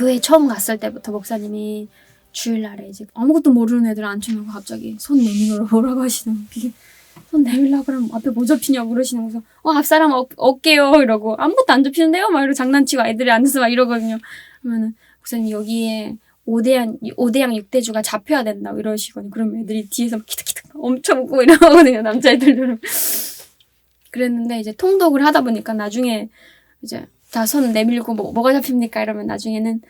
교회 처음 갔을 때부터 목사님이 주일날에 이제 아무것도 모르는 애들 앉혀놓고 갑자기 손 내밀으라 뭐라고 하시는 거. 이게 손 내밀라 그러면 앞에 뭐 접히냐고 그러시는 거서 어 앞사람 어, 올게요. 이러고 아무것도 안 접히는데요? 막 이러고 장난치고 애들이 앉아서 막 이러거든요. 그러면은 목사님 여기에 5대양 5대양 6대주가 잡혀야 된다고 이러시거든요. 그러면 애들이 뒤에서 막 키득키득 엄청 웃고 이러거든요 남자애들은 그랬는데 이제 통독을 하다 보니까 나중에 이제 다손 내밀고 뭐, 뭐가 잡힙니까 이러면 나중에는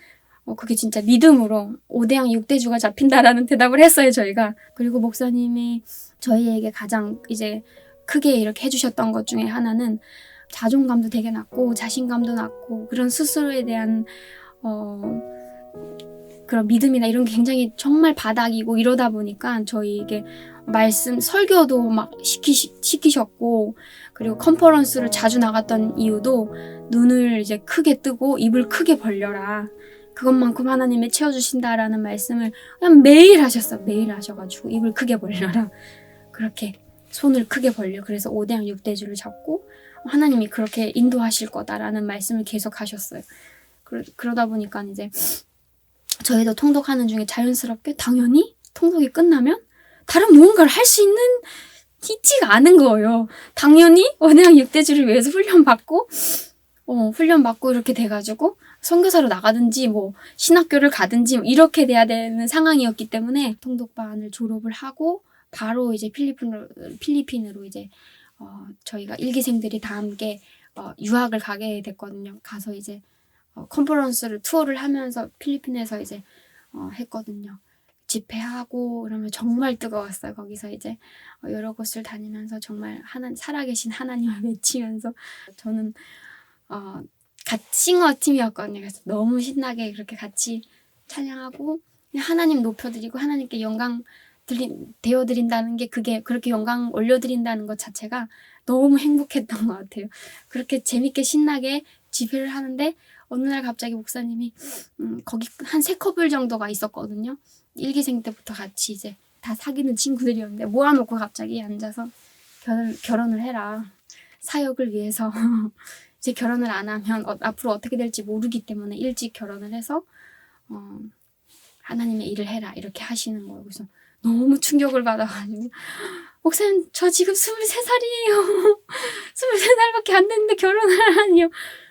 어, 그게 진짜 믿음으로 5대양 6대주가 잡힌다라는 대답을 했어요, 저희가. 그리고 목사님이 저희에게 가장 이제 크게 이렇게 해주셨던 것 중에 하나는 자존감도 되게 낮고 자신감도 낮고 그런 스스로에 대한 어 그런 믿음이나 이런 게 굉장히 정말 바닥이고 이러다 보니까 저희에게 말씀 설교도 막 시키 시키셨고 그리고 컨퍼런스를 자주 나갔던 이유도 눈을 이제 크게 뜨고 입을 크게 벌려라. 그것만큼 하나님이 채워주신다라는 말씀을 그냥 매일 하셨어. 매일 하셔가지고 입을 크게 벌려라. 그렇게 손을 크게 벌려. 그래서 5대양 6대주를 잡고 하나님이 그렇게 인도하실 거다라는 말씀을 계속 하셨어요. 그러, 그러다 보니까 이제 저희도 통독하는 중에 자연스럽게 당연히 통독이 끝나면 다른 무언가를 할 수 있는 있지가 않은 거예요. 당연히 5대양 6대주를 위해서 훈련 받고 어, 훈련 받고 이렇게 돼가지고 선교사로 나가든지 뭐 신학교를 가든지 뭐 이렇게 돼야 되는 상황이었기 때문에 통독반을 졸업을 하고 바로 이제 필리핀으로 필리핀으로 이제 어, 저희가 일기생들이 다 함께 어, 유학을 가게 됐거든요. 가서 이제 어, 컨퍼런스를 투어를 하면서 필리핀에서 이제 어, 했거든요. 집회하고 그러면 정말 뜨거웠어요. 거기서 이제 어, 여러 곳을 다니면서 정말 하나 살아계신 하나님을 외치면서 저는 어, 같이 싱어 팀이었거든요. 그래서 너무 신나게 그렇게 같이 찬양하고 하나님 높여드리고 하나님께 영광 드린, 되어드린다는 게 그게 그렇게 영광 올려드린다는 것 자체가 너무 행복했던 것 같아요. 그렇게 재밌게 신나게 집회를 하는데 어느 날 갑자기 목사님이 음, 거기 한 세 커플 정도가 있었거든요. 일기생 때부터 같이 이제 다 사귀는 친구들이었는데 모아놓고 갑자기 앉아서 결혼, 결혼을 해라. 사역을 위해서 이제 결혼을 안 하면 어, 앞으로 어떻게 될지 모르기 때문에 일찍 결혼을 해서 어, 하나님의 일을 해라 이렇게 하시는 거예요. 그래서 너무 충격을 받아가지고 목사님 저 지금 23살이에요. 23살밖에 안 됐는데 결혼을 하라니요.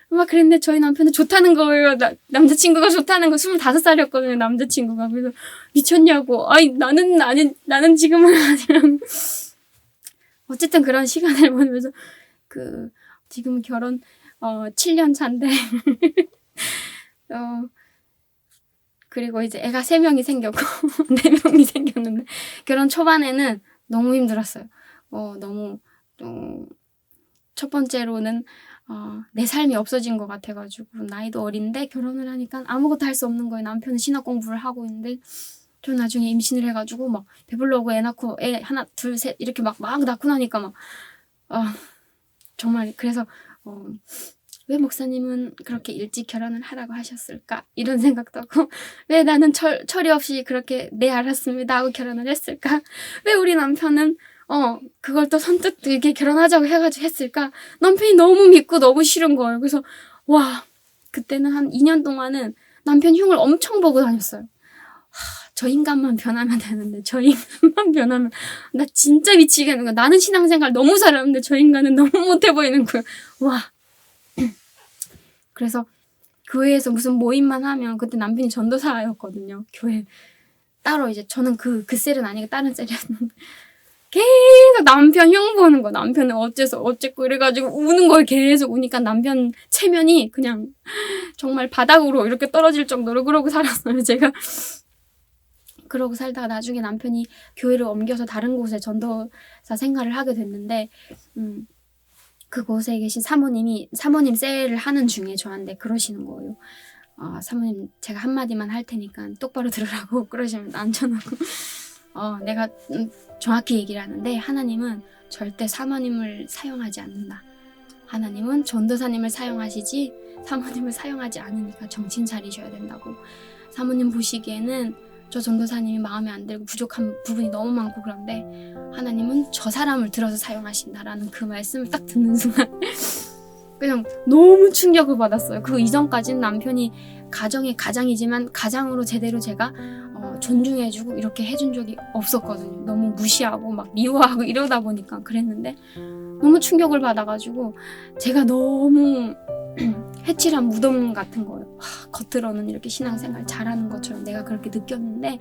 막 그랬는데 저희 남편은 좋다는 거예요. 나, 남자친구가 좋다는 거 25살이었거든요. 남자친구가. 그래서 미쳤냐고. 아이 나는 나는 나는 지금은 아니랑 어쨌든 그런 시간을 보내면서 그 지금 결혼 어 7년 차인데 어 그리고 이제 애가 3명이 생겼고 4명이 생겼는데 결혼 초반에는 너무 힘들었어요. 어 너무 어, 첫 번째로는 어, 내 삶이 없어진 것 같아가지고 나이도 어린데 결혼을 하니까 아무것도 할 수 없는 거예요. 남편은 신학 공부를 하고 있는데 저 나중에 임신을 해가지고 막 배불러고 애 낳고 애 하나 둘 셋 이렇게 막막 낳고 나니까 막 어, 정말 그래서 어, 왜 목사님은 그렇게 일찍 결혼을 하라고 하셨을까 이런 생각도 하고 왜 나는 철, 철이 없이 그렇게 네 알았습니다 하고 결혼을 했을까 왜 우리 남편은 어 그걸 또 선뜻 이렇게 결혼하자고 해가지고 했을까? 남편이 너무 믿고 너무 싫은 거예요. 그래서 와 그때는 한 2년 동안은 남편 흉을 엄청 보고 다녔어요. 하, 저 인간만 변하면 되는데 저 인간만 변하면. 나 진짜 미치겠는 거야. 나는 신앙생활 너무 잘하는데 저 인간은 너무 못해 보이는 거야. 와. 그래서 교회에서 무슨 모임만 하면 그때 남편이 전도사였거든요. 교회. 따로 이제 저는 그 그 셀은 아니고 다른 셀이었는데 계속 남편 형 보는 거. 남편은 어째서 어쨌고 이래가지고 우는 걸 계속 우니까 남편 체면이 그냥 정말 바닥으로 이렇게 떨어질 정도로 그러고 살았어요. 제가 그러고 살다가 나중에 남편이 교회를 옮겨서 다른 곳에 전도사 생활을 하게 됐는데 음. 그곳에 계신 사모님이 사모님 셀을 하는 중에 저한테 그러시는 거예요. 어, 사모님 제가 한마디만 할 테니까 똑바로 들으라고 그러시면 앉혀놓고 어, 내가 음, 정확히 얘기를 하는데 하나님은 절대 사모님을 사용하지 않는다. 하나님은 전도사님을 사용하시지 사모님을 사용하지 않으니까 정신 차리셔야 된다고. 사모님 보시기에는 저 전도사님이 마음에 안 들고 부족한 부분이 너무 많고 그런데 하나님은 저 사람을 들어서 사용하신다라는 그 말씀을 딱 듣는 순간 그냥 너무 충격을 받았어요. 그 이전까지는 남편이 가정의 가장이지만 가장으로 제대로 제가 어, 존중해주고 이렇게 해준 적이 없었거든요. 너무 무시하고 막 미워하고 이러다 보니까 그랬는데 너무 충격을 받아가지고 제가 너무 해칠한 무덤 같은 거예요. 하, 겉으로는 이렇게 신앙생활 잘하는 것처럼 내가 그렇게 느꼈는데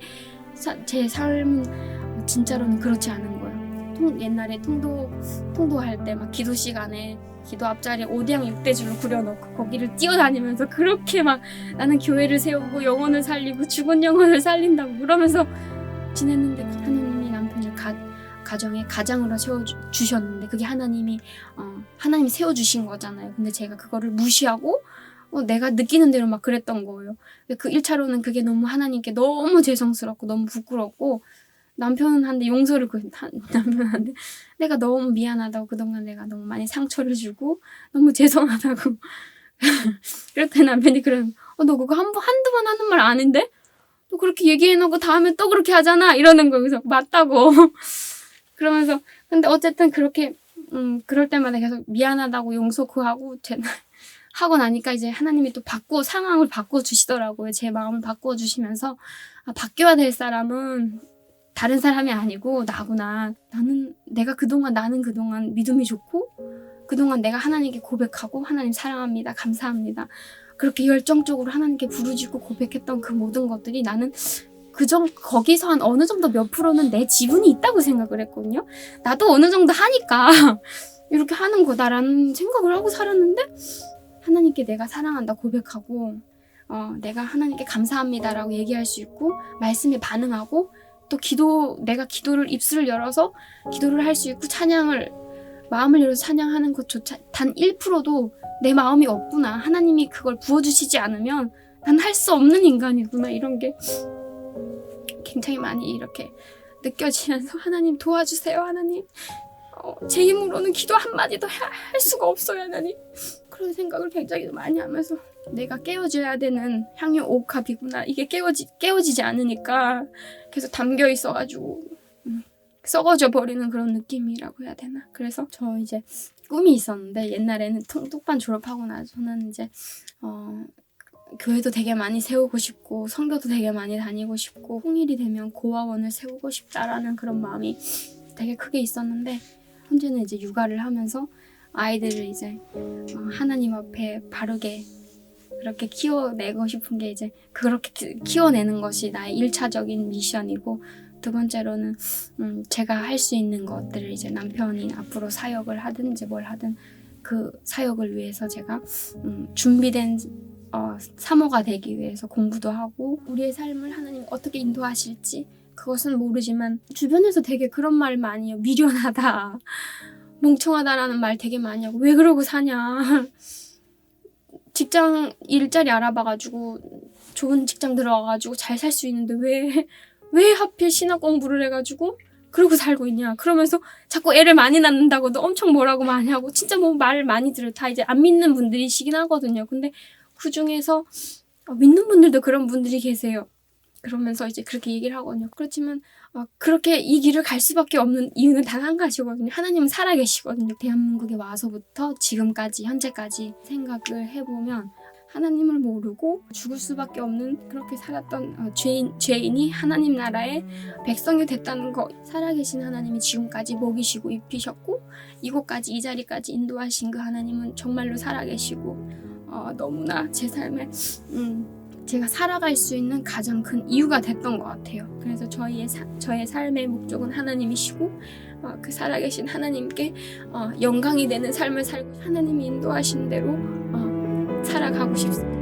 사- 제 삶은 진짜로는 그렇지 않은 거예요. 통, 옛날에 통도 통도할 때 막 기도 시간에 기도 앞자리에 오대양 육대줄로 그려놓고 거기를 뛰어다니면서 그렇게 막 나는 교회를 세우고 영혼을 살리고 죽은 영혼을 살린다고 그러면서 지냈는데 하나님이 남편을 가, 가정의 가장으로 세워주셨는데 그게 하나님이 어, 하나님이 세워주신 거잖아요. 근데 제가 그거를 무시하고 어, 내가 느끼는 대로 막 그랬던 거예요. 그 1차로는 그게 너무 하나님께 너무 죄송스럽고 너무 부끄럽고 남편한테 용서를 구 남편한테 내가 너무 미안하다고 그동안 내가 너무 많이 상처를 주고 너무 죄송하다고. 그랬더니 남편이 그러면 어, 너 그거 한 번, 한두 번 하는 말 아닌데? 또 그렇게 얘기해놓고 다음에 또 그렇게 하잖아. 이러는 거예요. 그래서 맞다고. 그러면서 근데 어쨌든 그렇게 음 그럴 때마다 계속 미안하다고 용서 구하고 제 하고 나니까 이제 하나님이 또 바꾸어 상황을 바꾸어 주시더라고요. 제 마음을 바꾸어 주시면서 아, 바뀌어야 될 사람은 다른 사람이 아니고 나구나. 나는 내가 그동안 나는 그동안 믿음이 좋고 그동안 내가 하나님께 고백하고 하나님 사랑합니다. 감사합니다. 그렇게 열정적으로 하나님께 부르짖고 고백했던 그 모든 것들이 나는 그정 거기서 한 어느 정도 몇 프로는 내 지분이 있다고 생각을 했거든요. 나도 어느 정도 하니까 이렇게 하는 거다라는 생각을 하고 살았는데 하나님께 내가 사랑한다 고백하고 어, 내가 하나님께 감사합니다라고 얘기할 수 있고 말씀에 반응하고 또 기도 내가 기도를 입술을 열어서 기도를 할 수 있고 찬양을 마음을 열어서 찬양하는 것조차 단 1%도 내 마음이 없구나. 하나님이 그걸 부어주시지 않으면 난 할 수 없는 인간이구나. 이런 게 굉장히 많이 이렇게 느껴지면서 하나님 도와주세요 하나님. 어, 제 힘으로는 기도 한마디도 하- 할 수가 없어요 하나님 그런 생각을 굉장히 많이 하면서 내가 깨워줘야 되는 향유 옥합이구나. 이게 깨워지, 깨워지지 않으니까 계속 담겨 있어가지고 음, 썩어져 버리는 그런 느낌이라고 해야 되나. 그래서 저 이제 꿈이 있었는데 옛날에는 통- 뚝반 졸업하고 나서는 이제 어, 교회도 되게 많이 세우고 싶고 성교도 되게 많이 다니고 싶고 홍일이 되면 고아원을 세우고 싶다라는 그런 마음이 되게 크게 있었는데 현재는 이제 육아를 하면서 아이들을 이제 어, 하나님 앞에 바르게 그렇게 키워내고 싶은 게 이제 그렇게 키- 키워내는 것이 나의 일차적인 미션이고 두 번째로는 음, 제가 할 수 있는 것들을 이제 남편이 앞으로 사역을 하든 이제 뭘 하든 그 사역을 위해서 제가 음, 준비된 어, 사모가 되기 위해서 공부도 하고 우리의 삶을 하나님 어떻게 인도하실지 그것은 모르지만 주변에서 되게 그런 말 많이 해요. 미련하다. 멍청하다라는 말 되게 많이 하고 왜 그러고 사냐. 직장 일자리 알아봐가지고 좋은 직장 들어가가지고 잘 살 수 있는데 왜 왜 하필 신학 공부를 해가지고 그러고 살고 있냐? 그러면서 자꾸 애를 많이 낳는다고도 엄청 뭐라고 많이 하고 진짜 뭐 말 많이 들어요 다 이제 안 믿는 분들이시긴 하거든요. 근데 그 중에서 어, 믿는 분들도 그런 분들이 계세요 그러면서 이제 그렇게 얘기를 하거든요. 그렇지만 어, 그렇게 이 길을 갈 수밖에 없는 이유는 단 한 가지거든요. 하나님은 살아계시거든요. 대한민국에 와서부터 지금까지 현재까지 생각을 해보면 하나님을 모르고 죽을 수밖에 없는 그렇게 살았던 어, 죄인, 죄인이 하나님 나라의 백성이 됐다는 거 살아계신 하나님이 지금까지 먹이시고 입히셨고 이곳까지 이 자리까지 인도하신 그 하나님은 정말로 살아계시고 어, 너무나 제 삶에 음, 제가 살아갈 수 있는 가장 큰 이유가 됐던 것 같아요. 그래서 저희의 사- 저의 삶의 목적은 하나님이시고 어, 그 살아계신 하나님께 어, 영광이 되는 삶을 살고 하나님이 인도하신 대로 어, 살아가고 싶습니다.